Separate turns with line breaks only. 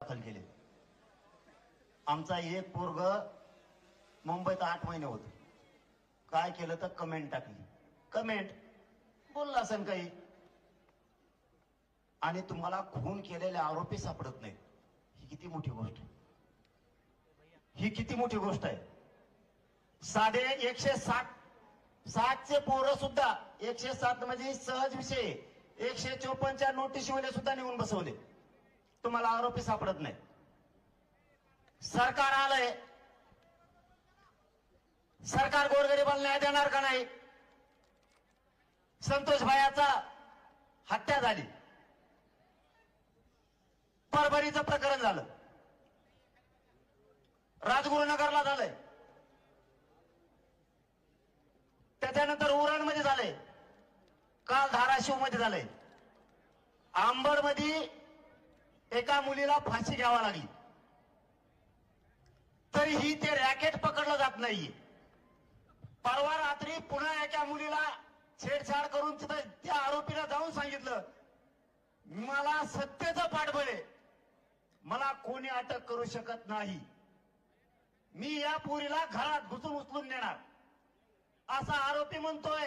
दाखल केले. आमचा एक पोरग मुंबईत आठ महिने होत. काय केलं तर कमेंट टाकली. कमेंट बोलला असेल काही. आणि तुम्हाला खून केलेले आरोपी सापडत नाही ही किती मोठी गोष्ट आहे. ही किती मोठी गोष्ट आहे. साधे एकशे साठ सातचे पोरं सुद्धा एकशे सात म्हणजे सहज विषय. एकशे चोपन्नच्या नोटीसमध्ये सुद्धा नेऊन बसवले. तुम्हाला आरोपी सापडत नाही सरकार आलंय. सरकार गोरगरिबाला न्याय देणार का नाही? संतोष भायाचा हत्या झाली. परभणीचं प्रकरण झालं. राजगुरुनगरला झालंय. त्याच्यानंतर उरणमध्ये झालंय. काल धाराशिवमध्ये झालंय. आंबडमध्ये एका मुलीला फाशी घ्यावा लागली. तरीही ते रॅकेट पकडलं जात नाहीये. परवा रात्री पुन्हा एका मुलीला छेडछाड करून तिथं त्या आरोपीला जाऊन सांगितलं मला सत्तेचं पाठबळ आहे मला कोणी अटक करू शकत नाही. मी या पोरीला घरात घुसून उचलून देणार असा आरोपी म्हणतोय.